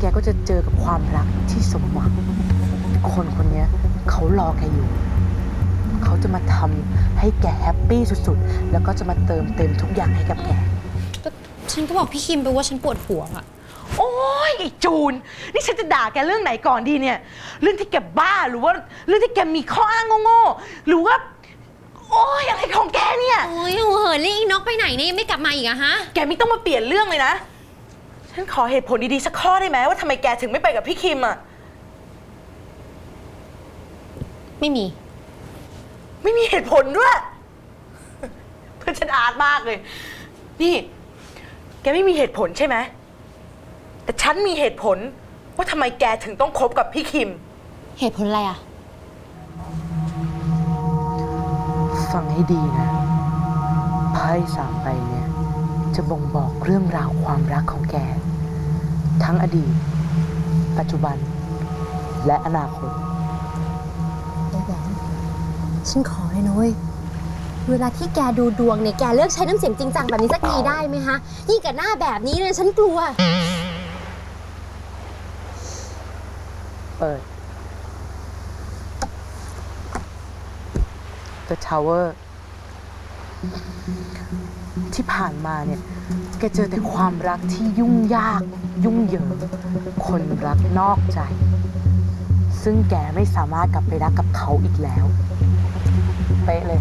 แกก็จะเจอกับความรักที่สมหวัง คนคนเนี้ยเขารอแกอยู่ เขาจะมาทำให้แกแฮปปี้สุดๆ แล้วก็จะมาเติมเต็มทุกอย่างให้กับแกก็ฉันก็บอกพี่คิมไปว่าฉันปวดหัวอะโอ้ยไอ้จูน นี่ฉันจะด่าแกเรื่องไหนก่อนดีเนี่ย เรื่องที่แกบ้าหรือว่าเรื่องที่แกมีข้ออ้างโง่ๆหรือว่า โอ้ยอะไรของแกเนี่ย โอ้ยหัวเหินเรียกอีนกไปไหนเนี่ยยังไม่กลับมาอีกอะฮะ แกไม่ต้องมาเปลี่ยนเรื่องเลยนะ ฉันขอเหตุผลดีๆสักข้อได้ไหมว่าทำไมแกถึงไม่ไปกับพี่คิมอะ ไม่มี ไม่มีเหตุผลด้วย เพื่อนฉันอาร์ตมากเลย นี่ แกไม่มีเหตุผลใช่ไหม แต่ฉันมีเหตุผลว่าทำไมแกถึงต้องคบกับพี่คิม เหตุผลอะไรอะฟังให้ดีนะไพ่สามใบเนี่ย จะบ่งบอกเรื่องราวความรักของแก ทั้งอดีต ปัจจุบัน และอนาคตไอ้แหวนฉันขอเลยนะเว้ยเวลาที่แกดูดวงเนี่ยแกเลิกใช้น้ำเสียงจริงจังแบบนี้สักทีได้ไหมฮะยิ่งกับหน้าแบบนี้เนี่ยฉันกลัว เปิด The Tower ที่ผ่านมาเนี่ย แกเจอแต่ความรักที่ยุ่งยาก ยุ่งเหยิง คนรักนอกใจ ซึ่งแกไม่สามารถกลับไปรักกับเขาอีกแล้ว เป๊ะเลย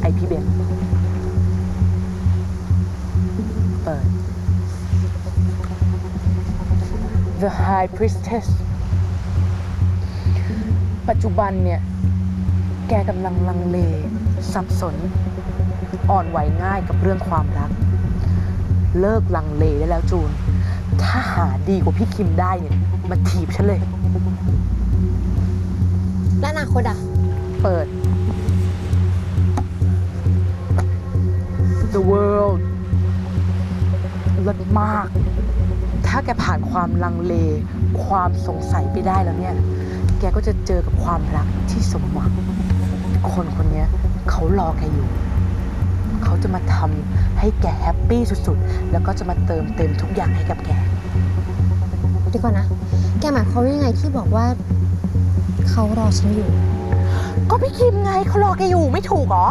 ไอพี่เบนเปิด The High Priestess ปัจจุบันเนี่ย แกกำลังลังเล สับสน อ่อนไหวง่ายกับเรื่องความรัก เลิกลังเลได้แล้วจูน ถ้าหาดีกว่าพี่คิมได้เนี่ยมาถีบฉันเลย และอนาคตอะ เปิด The World เลิศมาก ถ้าแกผ่านความลังเล ความสงสัยไปได้แล้วเนี่ย แกก็จะเจอกับความรักที่สมหวัง คนคนเนี้ยเขารอแกอยู่ เขาจะมาทำให้แกแฮปปี้สุดๆ แล้วก็จะมาเติมเต็มทุกอย่างให้กับแกเดี๋ยวก่อนนะ แกหมายความว่ายังไงที่บอกว่า เขารอฉันอยู่ ก็พี่คิมไงเขารอแกอยู่ไม่ถูกเหรอ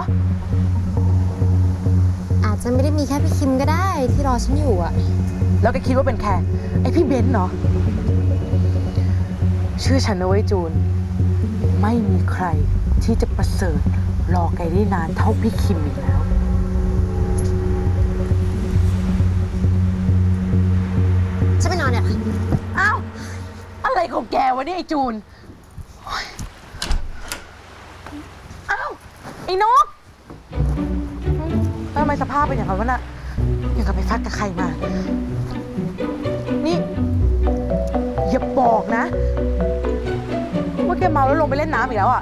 อาจจะไม่ได้มีแค่พี่คิมก็ได้ที่รอฉันอยู่อะแล้วแกคิดว่าเป็นแค่ไอพี่เบนซ์เนาะชื่อฉันนะเว้ยจูน ไม่มีใครที่จะประเสริฐรอแกได้นานเท่าพี่คิมอีกแล้ว เนี่ย อ้าว อะไรของแกวะเนี่ยไอจูนโอ๊ยอ้าว ไอ้นกทำไมสภาพเป็นอย่างนั้นวะน่ะอย่างกับไปฟัดกับใครมา นี่ อย่าบอกนะ ว่าแกเมาแล้วลงไปเล่นน้ำอีกแล้วอะ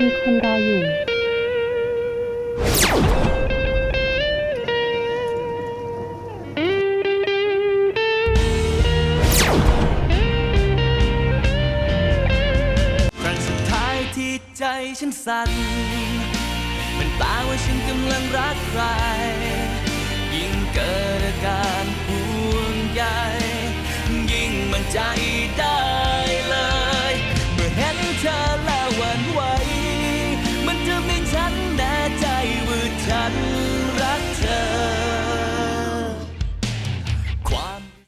มีคนรออยู่ ครั้งสุดท้ายที่ใจฉันสั่นเป็นตาว่าฉันกำลังรักใคร ยิ่งเกิดอาการห่วงใยยิ่งมันใจ